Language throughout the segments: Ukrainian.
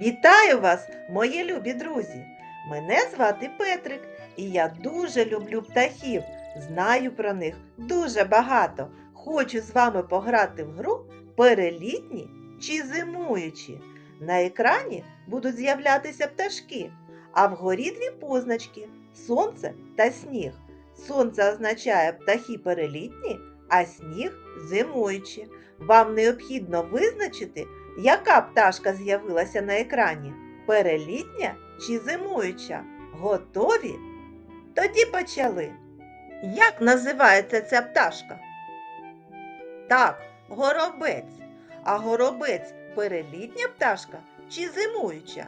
Вітаю вас, мої любі друзі! Мене звати Петрик, і я дуже люблю птахів. Знаю про них дуже багато. Хочу з вами пограти в гру перелітні чи зимуючі. На екрані будуть з'являтися пташки, а вгорі дві позначки сонце та сніг. Сонце означає птахи перелітні, а сніг зимуючі. Вам необхідно визначити, яка пташка з'явилася на екрані? Перелітня чи зимуюча? Готові? Тоді почали. Як називається ця пташка? Так, горобець. А горобець перелітня пташка чи зимуюча?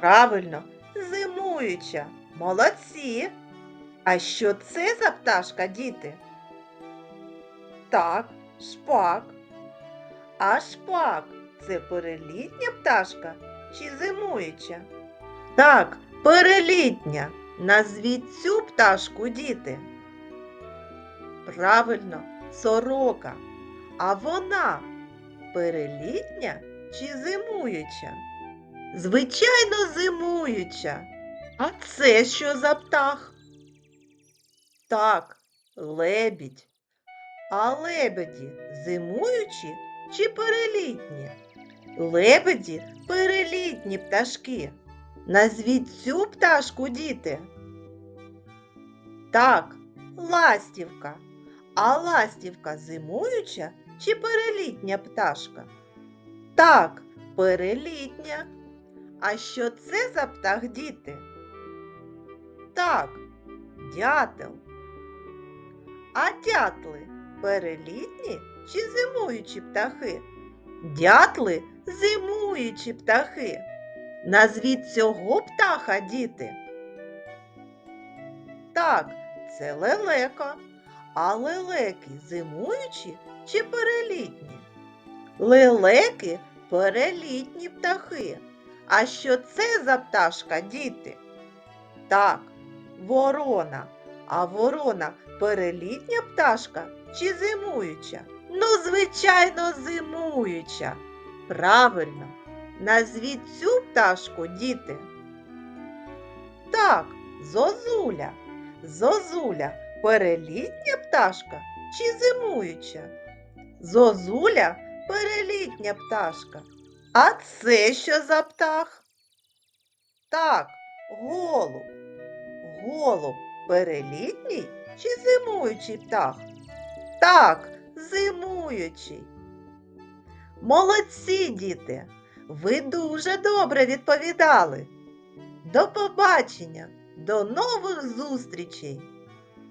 Правильно, зимуюча. Молодці. А що це за пташка, діти? Так, шпак. А шпак це перелітня пташка чи зимуюча? Так, перелітня. Назвіть цю пташку, діти. Правильно, сорока. А вона перелітня чи зимуюча? Звичайно, зимуюча. А це що за птах? Так, лебідь. А лебеді зимуючі чи перелітні? Лебеді перелітні пташки. Назвіть цю пташку, діти. Так, ластівка. А ластівка зимуюча чи перелітня пташка? Так, перелітня. А що це за птах, діти? Так, дятел. А дятли перелітні чи зимуючі птахи? Дятли зимуючі птахи. Назвіть цього птаха, діти. Так, це лелека. А лелеки зимуючі чи перелітні? Лелеки перелітні птахи. А що це за пташка, діти? Так, ворона. А ворона перелітня пташка чи зимуюча? Ну, звичайно, зимуюча. Правильно. Назвіть цю пташку, діти. Так, зозуля. Зозуля перелітня пташка чи зимуюча? Зозуля перелітня пташка. А це що за птах? Так, голуб. Голуб перелітній чи зимуючий птах? Так, зимуючий. Молодці, діти! Ви дуже добре відповідали. До побачення, до нових зустрічей!